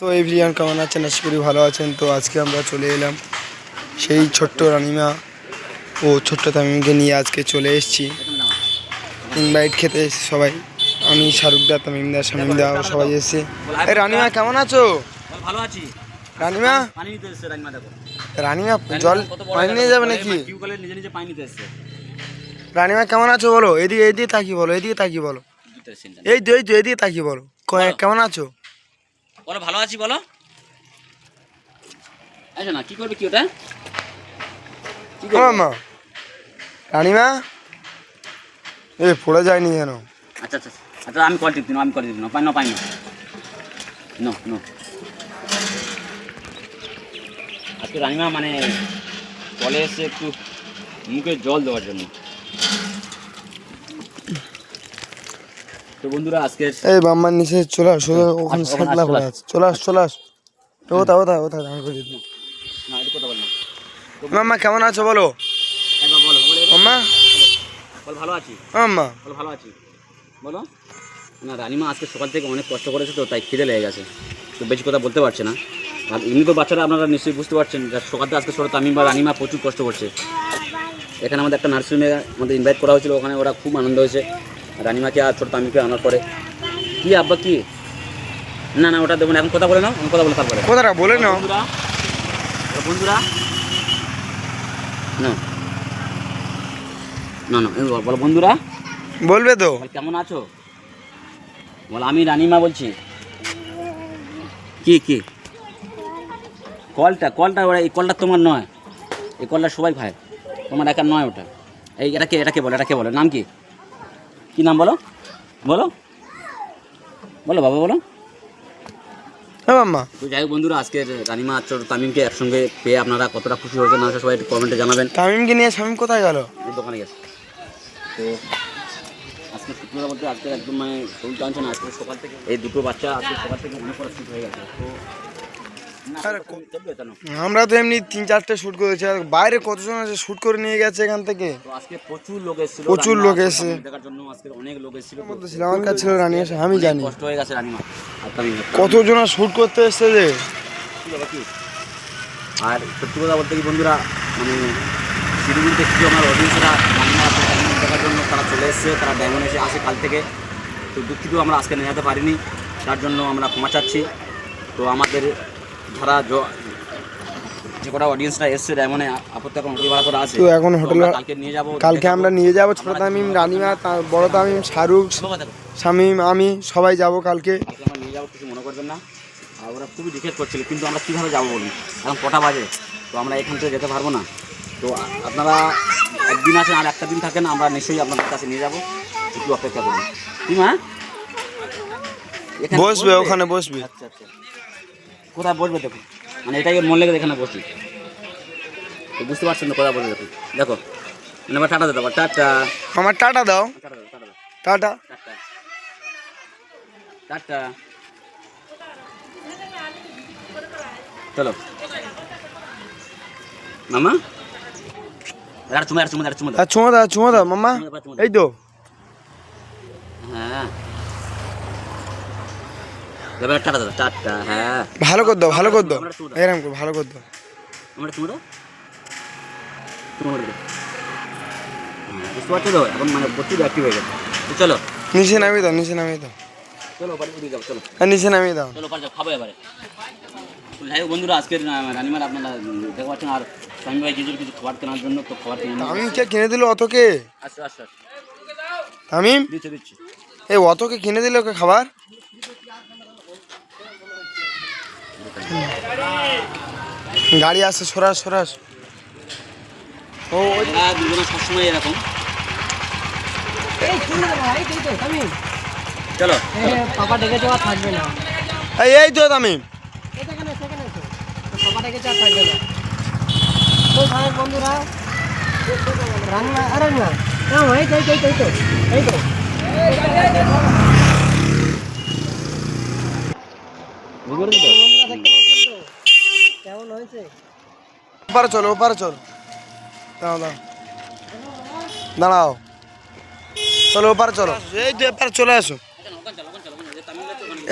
তো এভরিয়ান কেমন আছেন? আশা করি ভালো আছেন। তো আজকে আমরা চলে এলাম সেই ছোট্ট রানিমা ও ছোট্ট তামিমকে নিয়ে আজকে চলে এসেছি। ইনভাইট খেতে এসেছি সবাই। আমি শাহরুখদা তামিমদা শামিমদা সবাই এসেছি। এই রানিমা কেমন আছো? ভালো আছি। রানিমা? রানিমা দেখো। রানিমা জল পানি নিয়ে যাবে নাকি? রানিমা কেমন আছো বলো? এদিকে এদিকে তাকিয়ে বলো এদিকে তাকিয়ে বলো। এই তো এই তো এদিকে তাকিয়ে বলো। কেমন আছো? বলো ভালো আছি বলো। আচ্ছা না কি করবে কি ওটা? করবে? মা। রানিমা? এ পড়ে যায়নি যেন। আচ্ছা আচ্ছা আচ্ছা। আমি কল টিপতি আমি কল টিপতি পাই না পাই না। No no. আজকে রানিমা মানে কলে এসে একটু মুখে জল দেওয়ার জন্য। তো বন্ধুরা আজকের এই বাম্মার নিচে চলে আস ওখানে সাতলা ওখানে আছে চলে আস। চলে আস তো ওটা ওটা ওটা আমি করে দিই। না এটা কথা বল মাম্মা কেমন আছো বলো? একবার বলো বলো মাম্মা? বল ভালো আছি। মাম্মা? বলো ভালো আছি। বলো। না রানিমা আজকে সকাল থেকে অনেক কষ্ট করেছে তো তাই খিদে লেগে গেছে। তো বেশি কথা বলতে পারছে না। আর এমনি তো বাচ্চারা আপনারা নিশ্চয়ই বুঝতে পারছেন যে সকাল থেকে আজকে ছোটো তামিম বা রানিমা প্রচুর কষ্ট করছে। এখানে আমাদের একটা নার্সিংহোমে আমাদের ইনভাইট করা হয়েছিল ওখানে ওরা খুব আনন্দ হয়েছে। রানিমাকে আর ছোটো তামিমকে আনার পরে। কি আব্বা কি? না না ওটা দেবো না এখন কথা বলে নাও কথা বলে তারপরে। কোথাটা বলে নাও। বন্ধুরা বন্ধুরা। না। না না বলো বন্ধুরা। বলবে তো। কেমন আছো? বল আমি রানিমা বলছি। কি কি? কলটা কলটা ওরা এই কলটা তোমার নয়। এই কলটা সবাই খায়। তোমার একার নয় ওটা। এই এটাকে এটাকে বলে এটাকে বলে? নাম কি? কি নাম বলো? বলো। বলো বাবা বলো। হ্যাঁ মাম্মা। তো যাই হোক বন্ধুরা আজকের রানিমা আর তামিমকে একসঙ্গে পেয়ে আপনারা কতটা খুশি হয়েছেন না সবাই একটু কমেন্টে জানাবেন। তামিমকে নিয়ে শামিম কোথায় গেল? দোকানে গেছে। তো আজকে শুক্রবার বলতে আজকে একদম মানে শরীর টানছে না আজকে সকাল থেকে এই দুটো বাচ্চা আজকে সকাল থেকে অনেক পরে শুট হয়ে গেছে। তো? আমরা তো এমনি তিন চারটে শ্যুট করেছি আর বাইরে কতজন আছে শ্যুট করে নিয়ে গেছে এখান থেকে? আজকে প্রচুর লোক এসেছিল প্রচুর লোক এসেছে। দেখার জন্য আজকে অনেক লোক এসেছিল। বলতেছিল আমার কাছে ছিল রানি এসে আমি জানি। কষ্ট হয়ে গেছে কতজন শ্যুট করতে এসছে যে? আর সত্যি কথা বলতে কি বন্ধুরা মানে শিলিগুড়িতে কিছু আমার অডিয়েন্সরা দেখার জন্য তারা চলে এসেছে তারা ডায়মন্ড এসে আসে কাল থেকে। তো দুঃখিত আমরা আজকে নিয়ে যেতে পারিনি তার জন্য আমরা ক্ষমা চাচ্ছি। তো আমাদের যারা যে কটা অডিয়েন্সরা এসছে ডায়মন্ডে আপত্তি এখন হোটেল ভাড়া করা আছে তো এখন হোটেল কালকে নিয়ে যাব কালকে আমরা নিয়ে যাব ছোট তামিম রানিমা বড় তামিম শাহরুখ শামিম আমি সবাই যাব কালকে। কালকে আমরা নিয়ে যাব কিছু মনে করবেন না। আর ওরা খুবই রিকোয়েস্ট করছিল কিন্তু আমরা কীভাবে যাব বলুন? এখন কটা বাজে তো আমরা এখান থেকে যেতে পারব না। তো আপনারা একদিন আসেন আর একটা দিন থাকেন আমরা নিশ্চয়ই আপনাদের কাছে নিয়ে যাব। একটু অপেক্ষা করুন। কি মা? বসবে? ওখানে বসবে। আচ্ছা আচ্ছা। কোথায় বসবে দেখুন। মানে এটাকে মন লেগে এখানে বসি। তো বুঝতে পারছেন না কোথায় বসবে দেখুন। দেখো মানে আমার টাটা দাও টাটা। দাও, টাটা দাও। টাটা টাটা চলো। মামা? আর চুমা আর চুমা আর চুমা দাও। আর চুমো দাও চুমো চুমা দাও। এই তো হ্যাঁ এবার টাটা দাও টাটা হ্যাঁ। ভালো করে দাও ভালো করে দাও। আমরা এরকম করে ভালো করে দাও। আমরা চুমা দাও চুমা দাও হ্যাঁ, বুঝতে পারছ তো? এখন মানে প্রচুর অ্যাক্টিভ হয়ে গেছে। তো চলো। নিচে নামিয়ে দাও নিচে নামিয়ে দাও। চলো বাড়ি দিয়ে যাও চলো। আর নিচে নামিয়ে দাও। চলো পার যাও খাব এবারে। যাই বন্ধুরা আজকের রানিমার আপনারা দেখতে পাচ্ছেন আর স্বামী ভাই কিছু কিছু খাবার কেনার জন্য তো খাবার কিনে কে কিনে দিল অতকে। তামিম? দিচ্ছি দিচ্ছি। এই অতকে কিনে দিল ওকে খাবার? গাড়ি আসছে সরাস সরাস। ও ওই ওরা দুজনে সবসময় এরকম। চলো। পাপা ডেকেছে আর থাকবে না। এই এই তো তামিম পাপা থাকবে না। তো বন্ধুরা রান্না আরে না। না এই তো এই তো। এই তো এই তো বুঝতে পেরেছি তো? বন্ধুরা দেখতে পাচ্ছেন তো কেমন হয়েছে? ওপারে চলো ওপারে চলো। দাঁড়াও চলো ওপারে চলো। এই তো এপারে চলে আসো।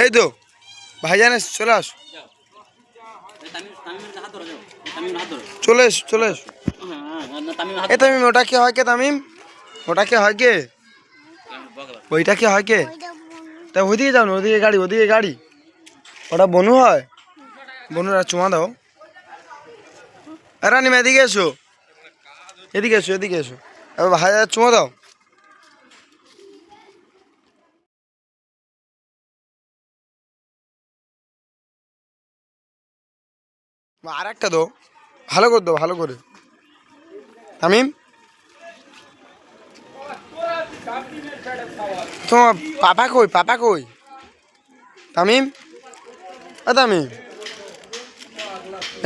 এই তো ভাইজান চলে আসো। যাও। তামিম তামিমের হাত ধরো যাও তামিমের হাত ধরো চলে এসো চলে এসো। এ তামিম ওটা কে হয় কে তামিম? ওটা কে হয় কে? ওইটা কে হয় কে? তা ওইদিকে যাও না ওদিকে গাড়ি ওদিকে গাড়ি। ওটা বনু হয়? বনুরা চুমা দাও। রানিমা এদিকে এসো। এদিকে এসো এদিকে এসো। এবার ভাই চুমা দাও। আর একটা দো ভালো করে দো ভালো করে। তামিম? তোমার পাপা কই? পাপা কই? তামিম? আ তামিম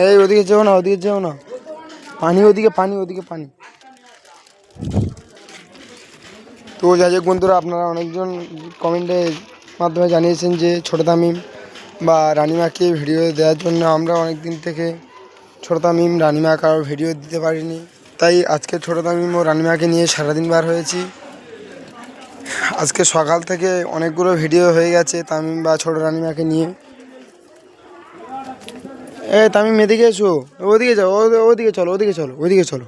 এই ওদিকে যেও না, ওদিকে যেও না। পানি ওদিকে পানি ওদিকে, পানি। তো যাই হোক বন্ধুরা, আপনারা অনেকজন কমেন্টের মাধ্যমে জানিয়েছেন যে ছোট তামিম বা রানিমাকে ভিডিও দেওয়ার জন্য আমরা অনেক দিন থেকে ছোট তামিম রানিমা কারোর ভিডিও দিতে পারিনি। তাই আজকে ছোট তামিম ও রানিমাকে নিয়ে সারাদিন বার হয়েছি। আজকে সকাল থেকে অনেকগুলো ভিডিও হয়ে গেছে তামিম বা ছোট রানিমাকে নিয়ে। এ, তামিম, এদিকে এসো। ওদিকে যাও ওদিকে চলো ওদিকে চলো ওদিকে চলো।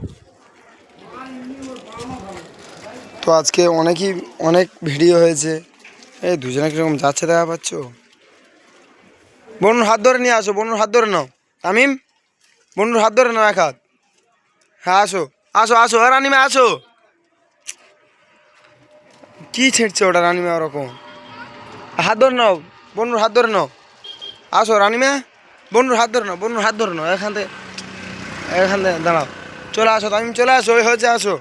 তো আজকে অনেকই, অনেক ভিডিও হয়েছে। এই দুজনে কীরকম যাচ্ছে দেখা পাচ্ছ? বনুর হাত ধরে নিয়ে আসো, বনুর হাত ধরে নাও। তামিম, বনুর হাত ধরে নাও এক হাত। হ্যাঁ আসো আসো আসো রানিমা, আসো। কি ছেড়ছে ওটা রানিমা ওরকম? হাত ধরে নাও, বনুর হাত ধরে নাও। আসো, রানিমা। বনুর হাত ধরে নাও, বনুর হাত ধরে নাও, এখান থেকে এখান থেকে দাঁড়াও। চলে আসো তামিম চলে আসো, ওই হচ্ছে আসো।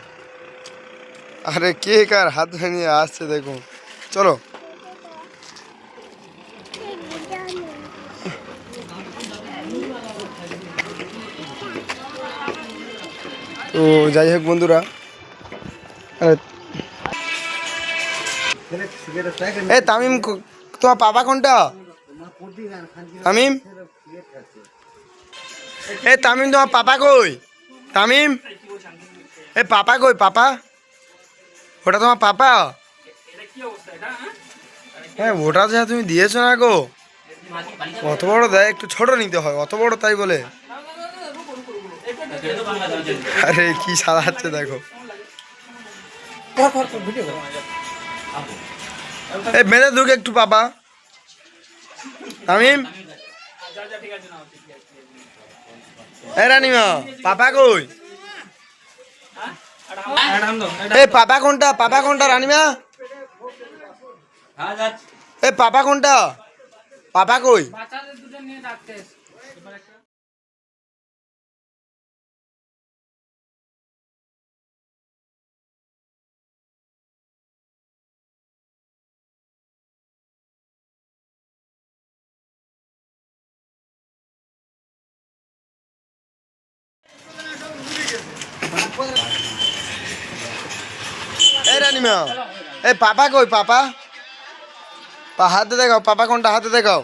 আরে কে কার হাত নিয়ে আসছে দেখুন। চলো। তো যাই হোক বন্ধুরা এ তামিম তোমার পাপা কোনটা? তামিম? এ, তামিম, তোমার পাপা কই? তামিম? এ, পাপা কই, পাপা? ওটা তোমার পাপা? হ্যাঁ ওটা যা তুমি দিয়েছ না গো। অত বড় দেয়, একটু ছোট নিতে হয়, অত বড় তাই বলে। আরে, কি সাজাচ্ছে দেখো। এই মেরে দুক একটু, পাপা। তামিম? এ রানিমা পাপা কই? এই পাপা কোনটা? পাপা কোনটা রানিমা? হ্যাঁ এ পাপা কোনটা? পাপা কই? এই পাপা কই পাপা? পা হাতে দেখাও পাপা কোনটা হাতে দেখাও?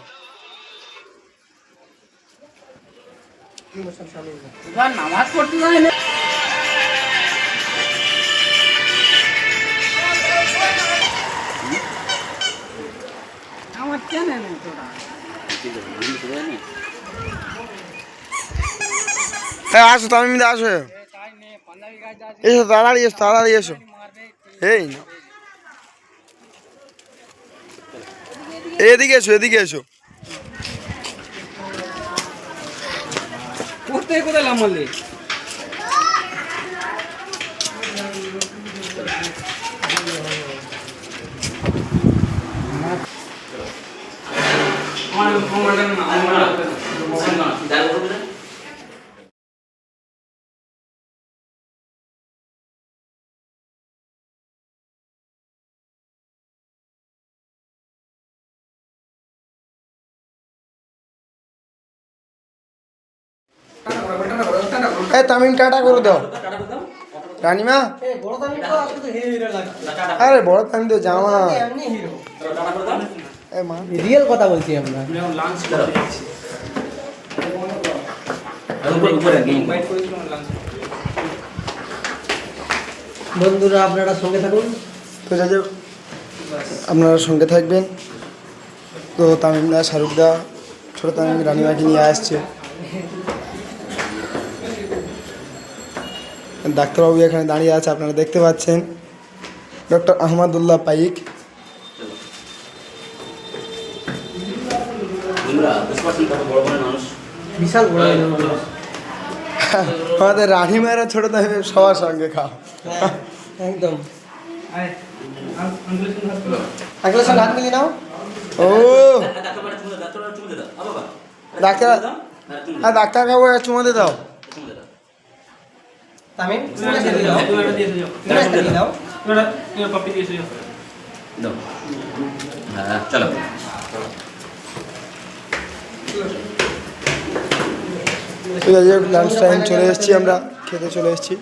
নামাজ পড়তে যায় না। হ্যাঁ আসো তামিম দা আসো। এসো তাড়াতাড়ি এসো তাড়াতাড়ি এসো। এই না এদিকে এসো এদিকে এসো কোথায় কোথায় লামালে এ তামিম টাটা করে দাও। রানিমা? আরে বড় তামিম তো জামা রিয়েল কথা বলছি আমরা। বন্ধুরা আপনারা সঙ্গে থাকুন। তো যাই আপনারা সঙ্গে থাকবেন। তো তামিম দা শাহরুখ দা ছোটো তামিম রানিমাকে নিয়ে আসছে। ডাক্তারবাবু এখানে দাঁড়িয়ে আছে আপনারা দেখতে পাচ্ছেন। ডক্টর আহমদুল্লাহ পাইক। হয়ে। আমাদের রানিমায়েরা ছোট থাকবে সবার সঙ্গে খাও। একদম। আঙ্কেলের সঙ্গে হাত মিলিয়ে নাও। ও! ডাক্তার চুমে দাও। ডাক্তার চুমে দাও। আ বাবা ডাক্তার হ্যাঁ ডাক্তার বাবু একটা চুমাতে দাও চুমে দাও তামিম তুমি একটা দিয়ে দাও তুমি একটা দিয়ে দাও দাও হ্যাঁ চলো ঠিক আছে লাঞ্চ টাইম চলে এসেছি আমরা খেতে চলে এসেছি